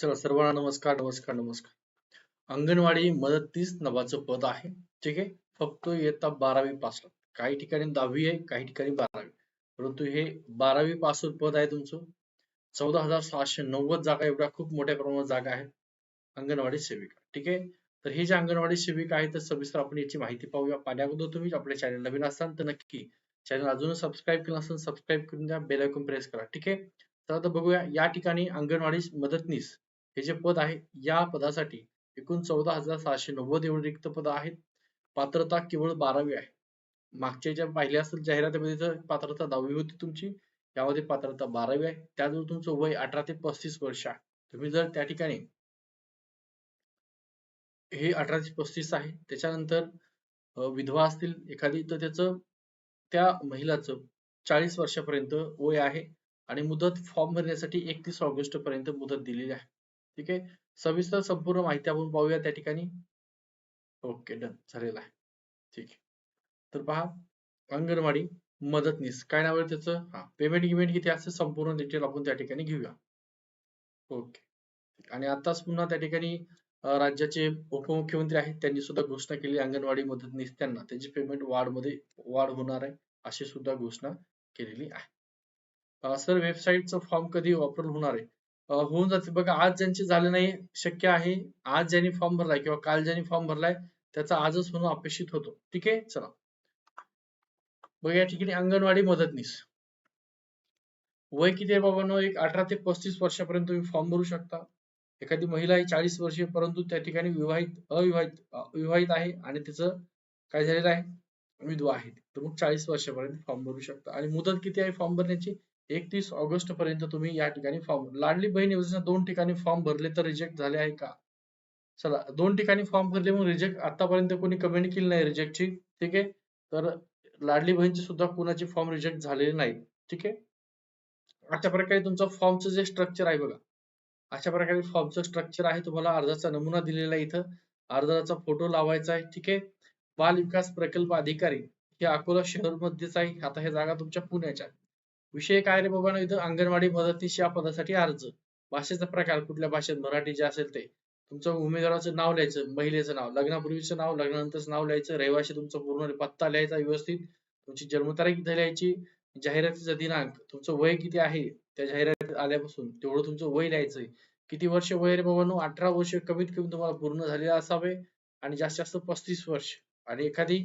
चला सर्वांना नमस्कार नमस्कार नमस्कार. अंगणवाडी मदतीस नवाचं पद आहे ठीक आहे? फक्त इयत्ता बारावी पास काही ठिकाणी दहावी आहे काही ठिकाणी बारावी. परंतु हे बारावी पास पद आहे तुमचं. चौदा हजार सहाशे नव्वद जागा एवढ्या खूप मोठ्या प्रमाणात जागा आहेत. अंगणवाडी सेविका ठीक आहे? तर हे जे अंगणवाडी सेविका आहे तर सविस्तर आपण याची माहिती पाहूया. पाण्याबद्दल तुम्ही आपल्या चॅनल नवीन असाल तर नक्की चॅनल अजून सबस्क्राईब केलं असेल सबस्क्राईब करून द्या. बेल आयकॉन प्रेस करा ठीक आहे? तर आता बघूया या ठिकाणी अंगणवाडी मदतनीस हे जे पद आहे या पदासाठी एकूण चौदा हजार सहाशे नव्वद एवढे रिक्त पद आहेत. पात्रता केवळ बारावी आहे. मागच्या ज्या पाहिल्या असेल जाहिरातीमध्ये पात्रता दहावी होती तुमची. यामध्ये पात्रता बारावी आहे. त्याचबरोबर तुमचं वय अठरा ते पस्तीस वर्ष आहे. तुम्ही जर त्या ठिकाणी हे अठरा ते पस्तीस आहे त्याच्यानंतर विधवा असतील एखादी तर त्याचं त्या महिलाचं चाळीस वर्षापर्यंत वय आहे. आणि मुदत फॉर्म भरण्यासाठी एकतीस ऑगस्ट पर्यंत मुदत दिलेली आहे. ठीक आहे? सविस्तर संपूर्ण माहिती आपण पाहूया त्या ठिकाणी. Okay done. झालेला आहे. ठीक आहे. तर पहा अंगणवाडी मदतनीस काय नाव आहे त्याचं? हा पेमेंट गिमेंट किती असते संपूर्ण डिटेल आपण त्या ठिकाणी घेऊया. ओके. आणि आताच पुन्हा त्या ठिकाणी राज्याचे उपमुख्यमंत्री आहेत त्यांनी सुद्धा घोषणा केली अंगणवाडी मदतनीस त्यांना. त्याची पेमेंट वाढमध्ये वाढ होणार आहे अशी सुद्धा घोषणा केलेली आहे. सर वेबसाईटचं फॉर्म कधी वापर होणार आहे? होऊन जाते. बघा आज ज्यांचे झाले नाही शक्य आहे आज ज्यांनी फॉर्म भरलाय किंवा काल ज्यांनी फॉर्म भरलाय त्याचा आजच होणं अपेक्षित होतो. ठीक आहे? चला. बघा या ठिकाणी अंगणवाडी मदतनीस. वय किती आहे बाबांनो? एक अठरा ते पस्तीस वर्षापर्यंत तुम्ही फॉर्म भरू शकता. एखादी महिला आहे चाळीस वर्षे परंतु त्या ठिकाणी विवाहित अविवाहित विवाहित आहे आणि त्याचं काय झालेलं आहे? विधवा आहे. तर मग चाळीस वर्षापर्यंत फॉर्म भरू शकता. आणि मुदत किती आहे फॉर्म भरण्याची? एकतीस ऑगस्ट पर्यंत तुम्ही या ठिकाणी फॉर्म लाडली बहीण योजना दोन ठिकाणी फॉर्म भरले तर रिजेक्ट झाले आहे का? चला दोन ठिकाणी फॉर्म भरले मग रिजेक्ट आतापर्यंत कोणी कमेंट केली नाही रिजेक्टची ठीक आहे? तर लाडली बहीणची सुद्धा कोणाची फॉर्म रिजेक्ट झालेले नाही ठीक आहे? अशा प्रकारे तुमचं फॉर्मचं जे स्ट्रक्चर आहे बघा अशा प्रकारे फॉर्मचं स्ट्रक्चर आहे तुम्हाला अर्जाचा नमुना दिलेला आहे इथं. अर्जाचा फोटो लावायचा आहे ठीक आहे? बाल विकास प्रकल्प अधिकारी हे अकोला शहर मध्येच आहे आता हे जागा तुमच्या पुण्याच्या विषय काय रे बाबा इथं अंगणवाडी मदतीस या पदासाठी अर्ज. भाषेचा प्रकार कुठल्या भाषेत? मराठी जे असेल ते. तुमचं उमेदवाराचं नाव लिहायचं महिलेचं नाव लग्नापूर्वीचं नाव लग्नानंतरचं नाव लिहायचं रहिवाशी तुमचा पूर्ण पत्ता लिहायचा व्यवस्थित. तुमची जन्मतारीख इथे लिहायची जाहिरातीचा दिनांक. तुमचं वय किती आहे? त्या जाहिरातीत आल्यापासून तेवढं तुमचं वय लिहायचंय. किती वर्ष वय रे बाबांनो? अठरा वर्ष कमीत कमी तुम्हाला पूर्ण झालेलं असावे. आणि जास्तीत जास्त पस्तीस वर्ष. आणि एखादी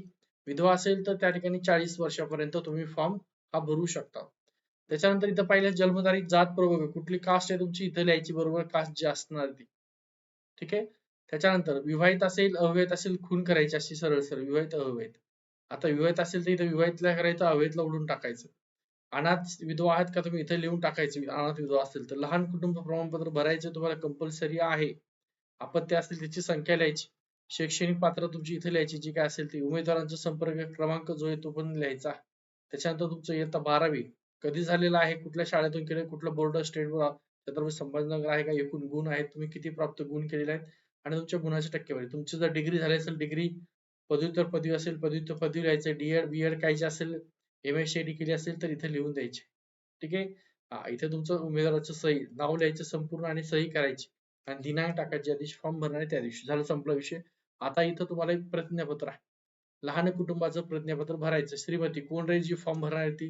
विधवा असेल तर त्या ठिकाणी चाळीस वर्षापर्यंत तुम्ही फॉर्म हा भरू शकता. त्याच्यानंतर इथं पाहिलं जन्मतारीख जात प्रवर्ग कुठली कास्ट आहे तुमची इथं लिहायची बरोबर कास्ट जी असणार ती. ठीक आहे? त्याच्यानंतर विवाहित असेल अविवाहित असेल खून करायची अशी सरळ सरळ विवाहित अविवाहित आता विवाहित असेल तर इथं विवाहितला करायचं अवैधला उडून टाकायचं. अनाथ विधवा आहेत का तुम्ही इथे लिहून टाकायचे अनाथ विधवा असेल तर. लहान कुटुंब प्रमाणपत्र भरायचं तुम्हाला कंपल्सरी आहे. आपत्ती असेल त्याची संख्या लिहायची. शैक्षणिक पात्र तुमची इथे लिहायची जी काय असेल ती. उमेदवारांचा संपर्क क्रमांक जो आहे तो पण लिहायचा. त्याच्यानंतर तुमचं इयत्ता बारावी. कधी झालेला आहे कुठल्या शाळेतून केले कुठलं board state board Chhatrapati Sambhajinagar आहे का एकूण गुण आहेत तुम्ही किती प्राप्त गुण केलेले आहेत? आणि तुमच्या गुणाची टक्केवारी तुमची जर डिग्री झाली असेल डिग्री पदव्युत्तर पदवी असेल पदव्युत्तर पदवी लिहायचं डीएड बीएड काही असेल एम एस सी केली असेल तर इथे लिहून द्यायचे. ठीक आहे? हा इथे तुमचं उमेदवाराचं सही नाव लिहायचं संपूर्ण आणि सही करायची. आणि दिनांक टाकायची ज्या दिवशी फॉर्म भरणार त्या दिवशी. झालं संपला विषय. आता इथं तुम्हाला एक प्रतिज्ञापत्र आहे. लहान कुटुंबाचं प्रतिज्ञापत्र भरायचं. श्रीमती कोण राहील जी फॉर्म भरणार आहे ती?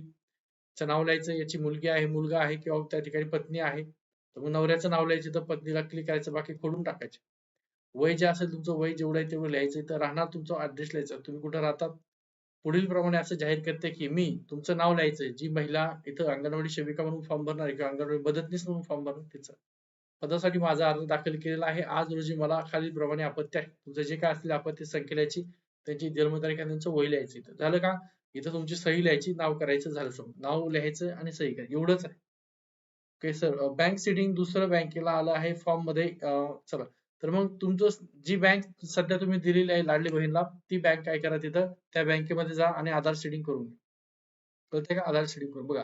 नाव लिहायचं याची मुलगी आहे मुलगा आहे किंवा त्या ठिकाणी पत्नी आहे तर मग नवऱ्याचं नाव लिहायचं तर पत्नीला क्लिक करायचं बाकी खोडून टाकायचे. वय जे असेल तुमचं वय जेवढं आहे तेवढं लिहायचं तर राहणार तुमचा ऍड्रेस लिहायचा. तुम्ही कुठं राहतात? पुढील प्रमाणे असं जाहीर करते की मी तुमचं नाव लिहायचंय जी महिला इथं अंगणवाडी सेविका म्हणून फॉर्म भरणार आहे किंवा अंगणवाडी मदतनीस म्हणून फॉर्म भरणार तिचं. पदासाठी माझा अर्ज दाखल केलेला आहे. आज रोजी मला खालील प्रमाणे आपत्ती आहे. तुमचं जे काय असतील आपत्ती संख्येची त्यांची जन्मतारीख आणि त्यांचं वय लिहायचं झालं का? इथं तुमची सही लिहायची नाव करायचं झालं सम नाव लिहायचं आणि सही करायची. एवढंच आहे. ओके सर बँक सिटिंग दुसरं बँकेला आलं आहे फॉर्ममध्ये चला. तर मग तुमचं जी बँक सध्या तुम्ही दिलेली आहे लाडली बहीणला ती बँक काय करा तिथं? त्या बँकेमध्ये जा आणि आधार सेटिंग करून कळते का? आधार सेटिंग करून. बघा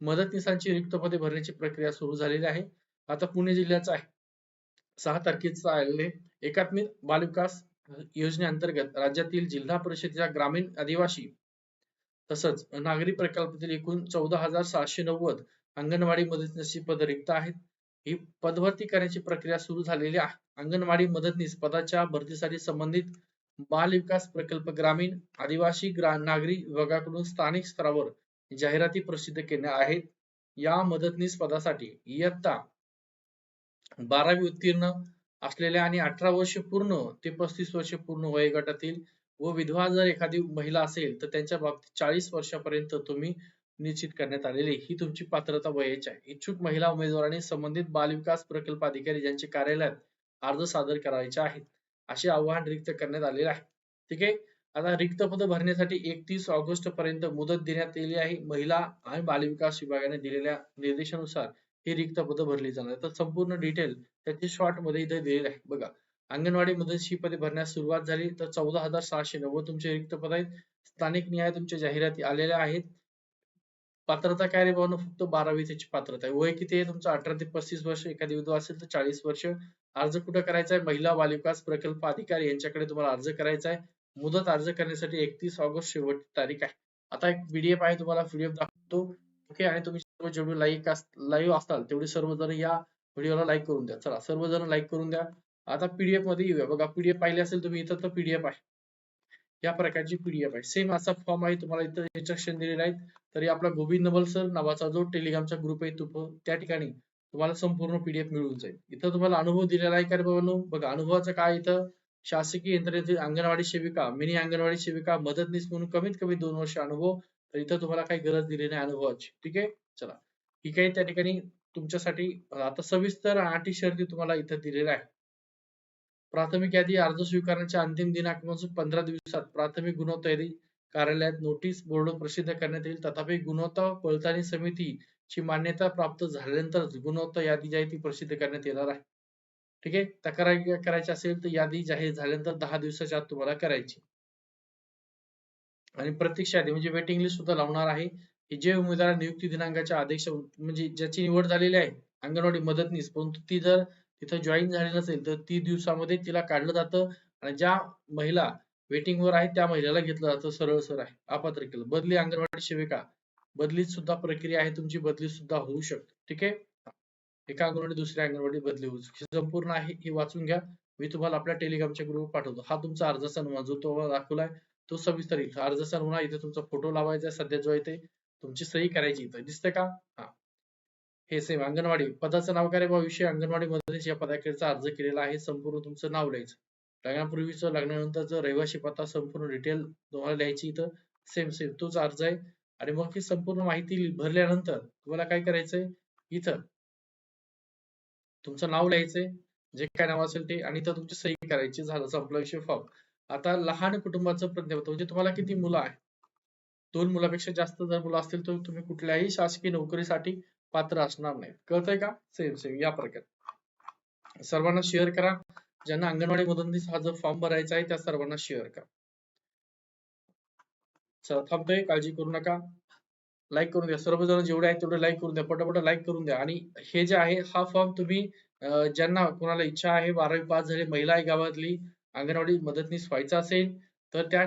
मदतनीसांची रिक्त पदे भरण्याची प्रक्रिया सुरू झालेली आहे. आता पुणे जिल्ह्याचं आहे. सहा तारखेचं आलेले एकात्मिक बालविकास योजनेअंतर्गत राज्यातील जिल्हा परिषदेच्या ग्रामीण आदिवासी तसंच नागरी प्रकल्पातील एकूण चौदा हजार सहाशे नव्वद अंगणवाडी मदतनीसची पद रिक्त आहेत. ही पदभरती करण्याची प्रक्रिया सुरू झालेली आहे. अंगणवाडी मदतनीस पदाच्या भरतीसाठी संबंधित बाल विकास प्रकल्प ग्रामीण आदिवासी ग्रा नागरी विभागाकडून स्थानिक स्तरावर जाहिराती प्रसिद्ध केल्या आहेत. या मदतनीस पदासाठी इयत्ता बारावी उत्तीर्ण असलेल्या आणि अठरा वर्ष पूर्ण ते पस्तीस वर्ष पूर्ण वयोगटातील व विधवा जर एखादी महिला असेल तर त्यांच्या बाबतीत चाळीस वर्षापर्यंत तुम्ही निश्चित करण्यात आलेली ही तुमची पात्रता वयाची आहे. इच्छुक महिला उमेदवारांनी संबंधित बाल विकास प्रकल्प अधिकारी ज्यांचे कार्यालयात अर्ज सादर करायचे आहेत असे आव्हान रिक्त करण्यात आलेले आहे. ठीक आहे? आता रिक्त पद भरण्यासाठी एकतीस ऑगस्ट पर्यंत मुदत देण्यात आलेली आहे. महिला आणि बालविकास विभागाने दिलेल्या निर्देशानुसार ही रिक्त पद भरली जाणार तर संपूर्ण डिटेल त्याची शॉर्टमध्ये इथे दिलेली आहे. बघा अंगणवाडी मदतशी पदे भरण्यास सुरुवात झाली. तर चौदा हजार सहाशे नव्वद तुमचे रिक्त पद आहेत. स्थानिक न्याय तुमच्या जाहिराती आलेल्या आहेत. पात्रता काय रे फक्त बारावी त्याची पात्रता आहे. वय किती आहे तुमचं? अठरा ते पस्तीस वर्ष. एखादी विधवा असेल तर चाळीस वर्ष. अर्ज कुठं करायचा आहे? महिला बालविकास प्रकल्प अधिकारी यांच्याकडे तुम्हाला अर्ज करायचा आहे. मुदत अर्ज करण्यासाठी एकतीस ऑगस्ट शेवटची तारीख आहे. आता एक पीडीएफ आहे तुम्हाला पीडीएफ दाखवतो. ओके? आणि तुम्ही सर्व जेवढे लाईक लाईव्ह असताल तेवढे सर्वजण या व्हिडिओला लाईक करून द्या. चला सर्वजण लाईक करून द्या. आता पीडीएफमध्ये येऊया. बघा पीडीएफ पाहिले असेल तुम्ही इथं तर पीडीएफ आहे. या प्रकारची पीडीएफ आहे. सेम असा फॉर्म आहे तुम्हाला इथं इन्स्ट्रक्शन दिलेले आहेत तरी आपला गोविंद नवल सर नावाचा जो टेलिग्रामचा ग्रुप आहे तो त्या ठिकाणी तुम्हाला संपूर्ण पीडीएफ मिळून जाईल. इथं तुम्हाला अनुभव दिलेला आहे का रे बाबांनो बघा अनुभवाचं काय इथं? शासकीय यंत्रणेतील अंगणवाडी सेविका मिनी अंगणवाडी सेविका मदतनीस म्हणून कमीत कमी दोन वर्ष अनुभव तर इथं तुम्हाला काही गरज दिली नाही अनुभवाची. ठीक आहे? चला. ठीक आहे त्या ठिकाणी तुमच्यासाठी आता सविस्तर अटी शर्ती तुम्हाला इथं दिलेल्या आहे. प्राथमिक यादी अर्ज स्वीकारण्याच्या अंतिम दिनांकापासून पंधरा दिवसात प्राथमिक गुणवत्ता यादी कार्यालयात नोटीस बोर्ड प्रसिद्ध करण्यात येईल. तथापि गुणवत्ता पडताळणी समितीची मान्यता प्राप्त झाल्यानंतरच गुणवत्ता यादी जी आहे ती प्रसिद्ध करण्यात येणार आहे. ठीक आहे? तक्रार करायची असेल तर यादी जाहीर झाल्यानंतर दहा दिवसाच्या आत तुम्हाला करायची. आणि प्रतीक्षा यादी म्हणजे वेटिंग लिस्ट सुद्धा लावणार आहे. जे उमेदवार नियुक्ती दिनांकाच्या आदेश म्हणजे ज्याची निवड झालेली आहे अंगणवाडी मदतनीस परंतु ती जर तिथं जॉईन झाली नसेल तर ती दिवसामध्ये तिला काढलं जातं आणि ज्या महिला वेटिंग वर आहे त्या महिलेला घेतलं जातं सरळ सरळ आहे. अपात्र केलं. बदली अंगणवाडी सेविका. बदलीत सुद्धा प्रक्रिया आहे तुमची बदली सुद्धा होऊ शकते. ठीक आहे? एका अंगणवाडी दुसऱ्या अंगणवाडी बदली होऊ शकते. संपूर्ण आहे हे वाचून घ्या. मी तुम्हाला आपल्या टेलिग्रामच्या ग्रुप पाठवतो. हा तुमचा अर्जाचा नमुना जो दाखवला दाखवलाय तो सविस्तर येईल अर्जाचा नमुना इथे तुमचा फोटो लावायचा सध्या जो आहे तुमची सही करायची इथं. दिसते का? हा. हे सेम अंगणवाडी. पदाचं नाव काय विषय अंगणवाडी मदतीस या पदाकरिता अर्ज केलेला आहे. संपूर्ण तुमचं नाव लिहायचं. लग्नापूर्वीचं लग्नानंतरचं रहिवाशी पत्ता संपूर्ण डिटेल तुम्हाला लिहायची इथं. सेम सेम तोच अर्ज आहे. आणि मग ही संपूर्ण माहिती भरल्यानंतर तुम्हाला काय करायचंय? इथं तुमचं नाव लिहायचंय. जे काय नाव असेल ते आणि इथं तुमची सही करायची. झालं संपला विषय फॉर्म. आता लहान कुटुंबाचं प्रतिनिधित्व म्हणजे तुम्हाला किती मुलं आहे दोन मुलापेक्षा जास्त जर मुलं असतील तर तुम्ही कुठल्याही शासकीय नोकरीसाठी पात्र असणार नाही कळतंय का? सेम सेम या प्रकारे. सर्वांना शेअर करा. ज्यांना अंगणवाडी मदतनीस हा जो फॉर्म भरायचा आहे त्या सर्वांना शेअर करा. चला थांबतोय. काळजी करू नका. लाईक करून द्या. सर्वजण जेवढे आहेत तेवढे लाईक करून द्या. पटापट लाईक करून द्या. आणि हे जे आहे हा फॉर्म तुम्ही ज्यांना कोणाला इच्छा आहे बारावी पास झाली महिला आहे गावातली अंगणवाडी मदतनीस व्हायचा असेल तर त्या